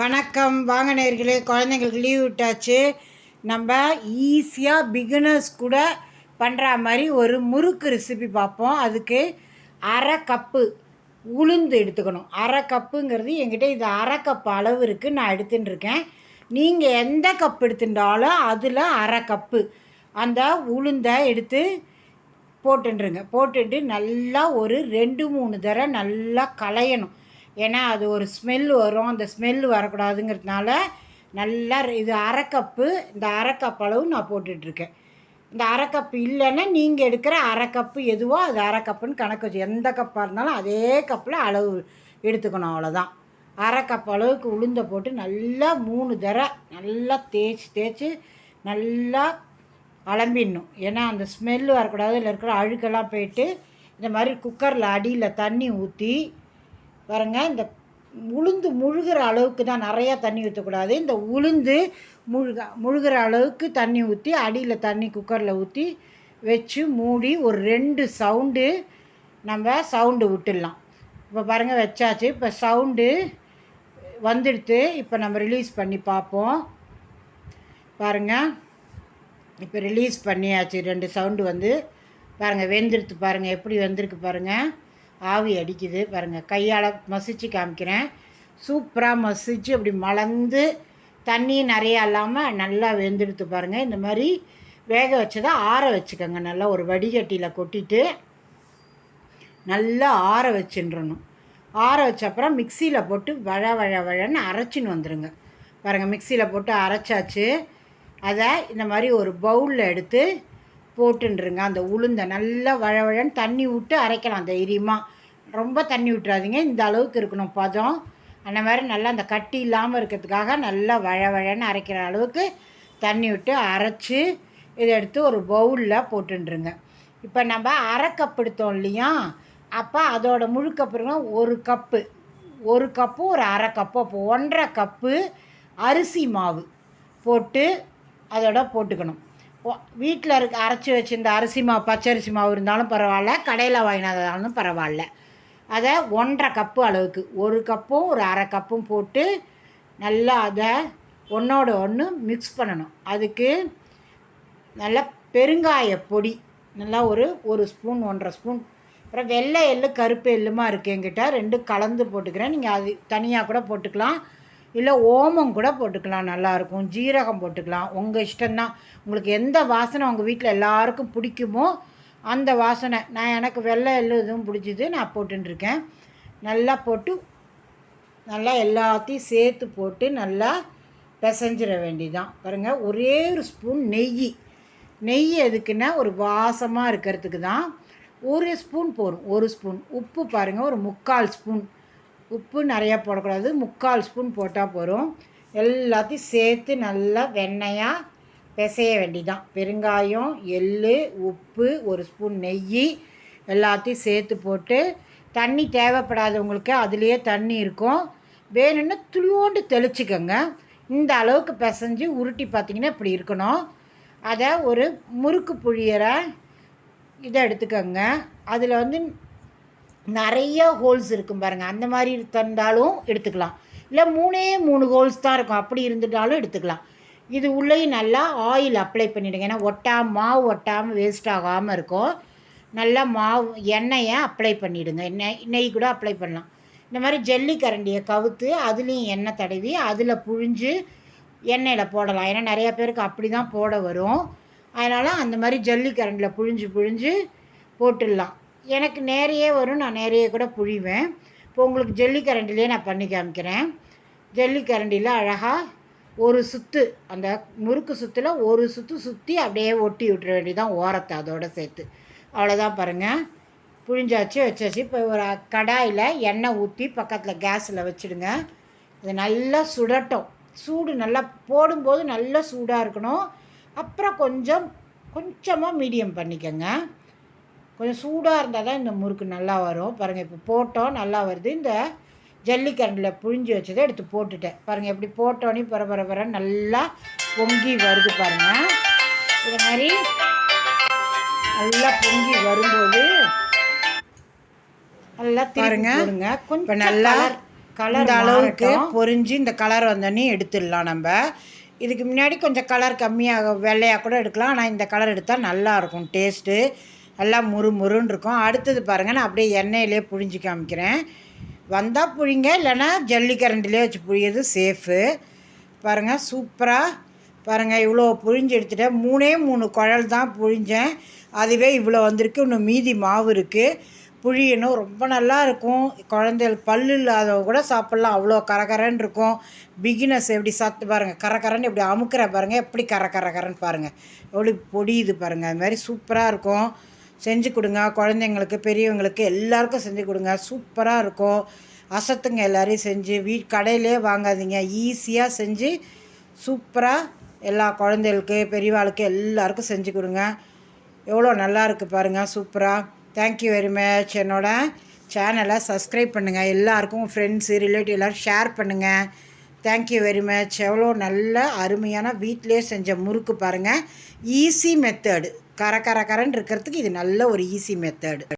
வணக்கம். வாங்க நேர்களே குழந்தைங்களுக்கு லீவ் விட்டாச்சு. நம்ம ஈஸியாக பிகினர்ஸ் கூட பண்ணுற மாதிரி ஒரு முறுக்கு ரெசிபி பார்ப்போம். அதுக்கு அரை கப்பு உளுந்து எடுத்துக்கணும். அரை கப்புங்கிறது என்கிட்ட இது அரை கப் அளவு இருக்குது நான் எடுத்துன்னு இருக்கேன். நீங்கள் எந்த கப் எடுத்துட்டாலும் அதில் அரை கப்பு அந்த உளுந்தை எடுத்து போட்டுருங்க போட்டுட்டு நல்லா ஒரு ரெண்டு மூணு தடவை நல்லா களையணும். ஏன்னா அது ஒரு ஸ்மெல் வரும். அந்த ஸ்மெல் வரக்கூடாதுங்கிறதுனால நல்லா இது அரை கப்பு இந்த அரை கப் அளவு நான் போட்டுட்ருக்கேன். இந்த அரை கப்பு இல்லைன்னா நீங்கள் எடுக்கிற அரை கப்பு எதுவோ அது அரை கப்புன்னு கணக்கு வச்சு எந்த கப்பாக இருந்தாலும் அதே கப்பில் அளவு எடுத்துக்கணும் அவ்வளோதான் அரை கப் அளவுக்கு உளுந்த போட்டு நல்லா மூணு தடவை நல்லா தேய்ச்சி தேய்ச்சி நல்லா அலம்பிடணும். ஏன்னா அந்த ஸ்மெல் வரக்கூடாது இதில் இருக்கிற அழுக்கெல்லாம் போயிட்டு இந்த மாதிரி குக்கரில் அடியில் தண்ணி ஊற்றி பாருங்க இந்த உளுந்து முழுகிற அளவுக்கு தான் நிறையா தண்ணி ஊற்றக்கூடாது இந்த உளுந்து முழுக முழுகிற அளவுக்கு தண்ணி ஊற்றி அடியில் தண்ணி குக்கரில் ஊற்றி வச்சு மூடி ஒரு ரெண்டு சவுண்டு நம்ம சவுண்டு விட்டுடலாம். இப்போ பாருங்கள் வச்சாச்சு. இப்போ சவுண்டு வந்துடுத்து. இப்போ நம்ம ரிலீஸ் பண்ணி பார்ப்போம். பாருங்கள் இப்போ ரிலீஸ் பண்ணியாச்சு. ரெண்டு சவுண்டு வந்து. பாருங்கள் வெந்துடுத்து பாருங்கள் எப்படி வந்திருக்கு பாருங்கள் ஆவி அடிக்குது பாருங்கள் கையால் மசிச்சு காமிக்கிறேன். சூப்பராக மசிச்சு அப்படி மலர்ந்து தண்ணி நிறையா இல்லாமல் நல்லா வெந்துடுத்து பாருங்கள் இந்த மாதிரி வேக வச்சதை ஆற வச்சுக்கோங்க. நல்லா ஒரு வடிகட்டியில் கொட்டிட்டு நல்லா ஆற வச்சுன்றணும் ஆற வச்ச அப்புறம் மிக்சியில் போட்டு வழ வழ வழன்னு அரைச்சின்னு வந்துடுங்க பாருங்கள் மிக்சியில் போட்டு அரைச்சாச்சு. அதை இந்த மாதிரி ஒரு பவுலில் எடுத்து போட்டுருங்க அந்த உளுந்தை நல்லா வழவழன்னு தண்ணி விட்டு அரைக்கலாம். தைரியமாக ரொம்ப தண்ணி விட்டுறாதீங்க. இந்த அளவுக்கு இருக்கணும். பதம் அந்த மாதிரி நல்லா அந்த கட்டி இல்லாமல் இருக்கிறதுக்காக நல்லா வழவழன்னு அரைக்கிற அளவுக்கு தண்ணி விட்டு அரைச்சி இதை எடுத்து ஒரு பவுலில் போட்டுருங்க இப்போ நம்ம அரை கப் எடுத்தோம் இல்லையா? அப்போ அதோட முழு கப்புங்க ஒரு கப்பு ஒரு கப்பு ஒரு அரை கப்பு அப்போ ஒன்றரை கப்பு அரிசி மாவு போட்டு அதோட போட்டுக்கணும். வீட்டில் இருக்க அரைச்சி வச்சுருந்த அரிசி மாவு பச்சரிசி மாவு இருந்தாலும் பரவாயில்ல கடையில் வாங்கினதாலும் பரவாயில்ல. அதை ஒன்றரை கப்பு அளவுக்கு ஒரு கப்பும் ஒரு அரை கப்பும் போட்டு நல்லா அதை ஒன்றோட ஒன்று மிக்ஸ் பண்ணணும். அதுக்கு நல்லா பெருங்காய பொடி நல்லா ஒரு ஒரு ஸ்பூன் ஒன்றரை ஸ்பூன் அப்புறம் வெள்ளை எள்ளு கருப்பு எள்ளுமா இருக்குது எங்கிட்ட ரெண்டும் கலந்து போட்டுக்கிறேன். நீங்கள் அது தனியாக கூட போட்டுக்கலாம். இல்லை ஓமம் கூட போட்டுக்கலாம் நல்லாயிருக்கும் ஜீரகம் போட்டுக்கலாம். உங்கள் இஷ்டம்தான். உங்களுக்கு எந்த வாசனை உங்கள் வீட்டில் எல்லாருக்கும் பிடிக்குமோ அந்த வாசனை. நான் எனக்கு வெள்ளை எள்ளு இதுவும் பிடிச்சிது நான் போட்டுருக்கேன் நல்லா போட்டு நல்லா எல்லாத்தையும் சேர்த்து போட்டு நல்லா பிசைஞ்சிட வேண்டிதான் பாருங்கள் ஒரே ஒரு ஸ்பூன் நெய். நெய் எதுக்குன்னா ஒரு வாசமாக இருக்கிறதுக்கு தான் ஒரு ஸ்பூன் போடும் ஒரு ஸ்பூன். உப்பு பாருங்கள் ஒரு முக்கால் ஸ்பூன். உப்பு நிறையா போடக்கூடாது. முக்கால் ஸ்பூன் போட்டால் போகிறோம் எல்லாத்தையும் சேர்த்து நல்லா வெண்ணையாக பிசைய வேண்டிதான். பெருங்காயம் எள் உப்பு ஒரு ஸ்பூன் நெய் எல்லாத்தையும் சேர்த்து போட்டு தண்ணி தேவைப்படாதவங்களுக்கு அதுலேயே தண்ணி இருக்கும். வேணும்னா துளியோண்டு தெளிச்சுக்கோங்க. இந்த அளவுக்கு பிசைஞ்சு உருட்டி பார்த்திங்கன்னா இப்படி இருக்கணும். அதை ஒரு முறுக்கு புழியரை இதை எடுத்துக்கோங்க. அதில் வந்து நிறைய ஹோல்ஸ் இருக்கும் பாருங்கள் அந்த மாதிரி தந்தாலும் எடுத்துக்கலாம். இல்லை மூணே மூணு ஹோல்ஸ் தான் இருக்கும். அப்படி இருந்துட்டாலும் எடுத்துக்கலாம். இது உள்ளேயும் நல்லா ஆயில் அப்ளை பண்ணிவிடுங்க ஏன்னா ஒட்டாமல் மாவு ஒட்டாமல் வேஸ்ட் ஆகாமல் இருக்கும். நல்லா மாவு எண்ணெயை அப்ளை பண்ணிவிடுங்க நெய் நெய் கூட அப்ளை பண்ணலாம். இந்த மாதிரி ஜல்லி கரண்டியை கவுத்து அதுலேயும் எண்ணெய் தடவி அதில் புழிஞ்சு எண்ணெயில் போடலாம். ஏன்னா நிறையா பேருக்கு அப்படி தான் போட வரும். அதனால் அந்த மாதிரி ஜல்லி கரண்டியில் புழிஞ்சு புழிஞ்சு போட்டுடலாம். எனக்கு நேரையே வரும் நான் நேரையே கூட புழிவேன். இப்போ உங்களுக்கு ஜல்லி கரண்டிலே நான் பண்ணி காமிக்கிறேன். ஜல்லி கரண்டியில் அழகாக ஒரு சுற்று அந்த முறுக்கு சுற்றில் ஒரு சுற்று சுற்றி அப்படியே ஒட்டி விட்டுற வேண்டியதான் ஓரத்தை அதோடு சேர்த்து. அவ்வளோதான் பாருங்கள் புழிஞ்சாச்சு வச்சாச்சு. இப்போ ஒரு கடாயில் எண்ணெய் ஊற்றி பக்கத்தில் கேஸில் வச்சுடுங்க. இது நல்லா சுடட்டும். சூடு நல்லா போடும்போது நல்லா சூடாக இருக்கணும். அப்புறம் கொஞ்சம் கொஞ்சமாக மீடியம் பண்ணிக்கோங்க. கொஞ்சம் சூடாக இருந்தால் தான் இந்த முறுக்கு நல்லா வரும். பாருங்கள் இப்போ போட்டோம் நல்லா வருது. இந்த ஜல்லிக்கரண்டில் புழிஞ்சு வச்சதை எடுத்து போட்டுட்டேன். பாருங்கள் எப்படி போட்டோன்னே பர பர நல்லா பொங்கி வருது பாருங்கள் இது மாதிரி நல்லா பொங்கி வரும்போது நல்லா பாருங்க. கொஞ்சம் நல்லா கலர் அளவுக்கு பொரிஞ்சு இந்த கலர் வந்தோடனே எடுத்துடலாம் நம்ம. இதுக்கு முன்னாடி கொஞ்சம் கலர் கம்மியாக வெள்ளையாக கூட எடுக்கலாம். ஆனால் இந்த கலர் எடுத்தால் நல்லா இருக்கும் டேஸ்ட்டு நல்லா முறு முறுன்னு இருக்கும். அடுத்தது பாருங்கள் நான் அப்படியே எண்ணெயிலே புழிஞ்சு காமிக்கிறேன். வந்தால் புழிங்க இல்லைன்னா ஜல்லிக்கரண்டிலே வச்சு புழியது சேஃபு பாருங்கள் சூப்பராக பாருங்கள் இவ்வளோ புழிஞ்சு எடுத்துட்டேன். மூணே மூணு குழல் தான் புழிஞ்சேன். அதுவே இவ்வளோ வந்திருக்கு. இன்னும் மீதி மாவு இருக்குது புழியணும். ரொம்ப நல்லா இருக்கும். குழந்தைகள் பல்லு இல்லாதவங்க கூட சாப்பிட்லாம். அவ்வளோ கரகரன்னு இருக்கும். பிகினஸ் எப்படி சாப்பிட்டு பாருங்கள் கரகரன்னு எப்படி அமுக்கிற பாருங்கள் எப்படி கர கரகரன்னு பாருங்கள் எப்படி பொடியுது பாருங்கள் அது மாதிரி சூப்பராக இருக்கும். செஞ்சு கொடுங்க. குழந்தைங்களுக்கு பெரியவங்களுக்கு எல்லாருக்கும் செஞ்சு கொடுங்க. சூப்பராக இருக்கும். அசத்துங்க எல்லோரையும் செஞ்சு. வீ கடையிலே வாங்காதீங்க. ஈஸியாக செஞ்சு சூப்பராக எல்லா குழந்தைகளுக்கு பெரியவாளுக்கு எல்லாருக்கும் செஞ்சு கொடுங்க. எவ்வளோ நல்லா இருக்குது பாருங்கள் சூப்பராக தேங்க்யூ வெரி மச் என்னோடய சேனலை சப்ஸ்கிரைப் பண்ணுங்கள் எல்லாருக்கும் ஃப்ரெண்ட்ஸு ரிலேட்டிவ் எல்லோரும் ஷேர் பண்ணுங்கள் தேங்க்யூ வெரி மச் எவ்வளோ நல்ல அருமையான வீட்டிலே செஞ்ச முறுக்கு பாருங்கள் ஈஸி மெத்தடு கர கர கரன்னு இருக்கிறதுக்கு இது நல்ல ஒரு ஈஸி மெத்தடு